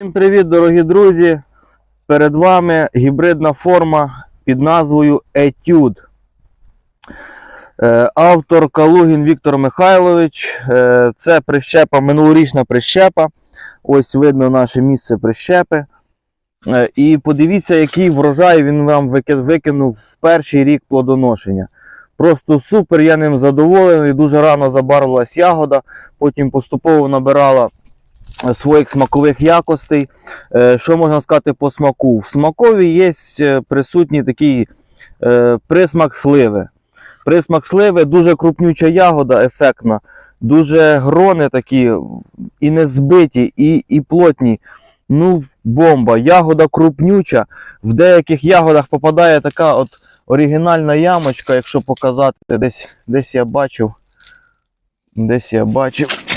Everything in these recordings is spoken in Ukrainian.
Всім привіт, дорогі друзі! Перед вами гібридна форма під назвою Етюд. Е, Автор Калугін Віктор Михайлович. Е, Це прищепа, минулорічна прищепа. Ось видно наше місце прищепи. Е, І подивіться, який врожай він вам викинув в перший рік плодоношення. Просто супер, я ним задоволений. Дуже рано забарвилась ягода, потім поступово набирала своїх смакових якостей. Е, Що можна сказати по смаку? В смакові є е, присутній такий е, присмак сливи. Присмак сливи дуже крупнюча ягода, ефектна, дуже грони такі і не збиті, і, і плотні. Ну, бомба. Ягода крупнюча. В деяких ягодах попадає така от оригінальна ямочка, якщо показати, десь, десь я бачив. Десь я бачив.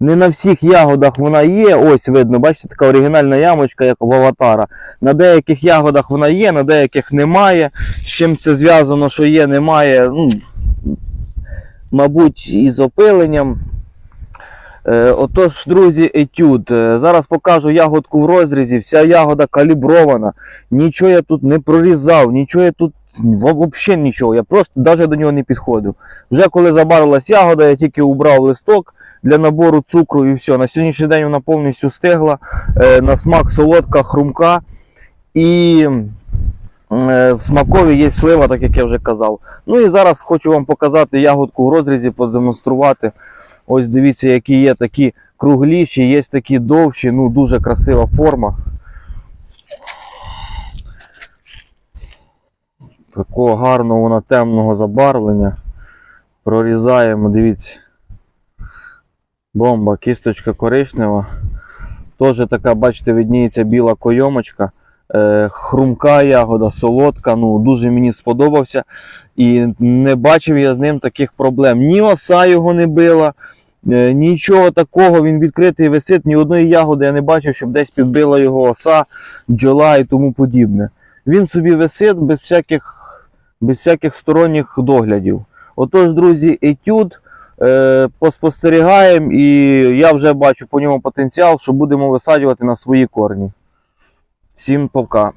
Не на всіх ягодах вона є. Ось видно, бачите, така оригінальна ямочка, як в аватара. На деяких ягодах вона є, на деяких немає. З чим це зв'язано, що є, немає. Ну, мабуть, із опиленням. Е, Отож, друзі, етюд. Е, Зараз покажу ягодку в розрізі. Вся ягода калібрована. Нічого я тут не прорізав, нічого я тут взагалі нічого. Я просто навіть до нього не підходив. Вже коли забарилась ягода, я тільки убрав листок для набору цукру і все. На сьогоднішній день вона повністю стигла. Е, На смак солодка, хрумка. І е, в смакові є слива, так як я вже казав. Ну і зараз хочу вам показати ягодку в розрізі, продемонструвати. Ось дивіться, які є такі кругліші, є такі довші, ну дуже красива форма. Такого гарного вона темного забарвлення. Прорізаємо, дивіться. Бомба, кісточка коричнева. Теж така, бачите, видніється біла койомочка. Е, хрумка ягода, солодка. Ну, дуже мені сподобався. І не бачив я з ним таких проблем. Ні оса його не била, е, нічого такого. Він відкритий висить, ні одної ягоди я не бачив, щоб десь підбила його оса, бджола і тому подібне. Він собі висить без всяких, без всяких сторонніх доглядів. Отож, друзі, етюд. Е, поспостерігаємо, і я вже бачу по ньому потенціал, що будемо висаджувати на свої корні. Всім пока.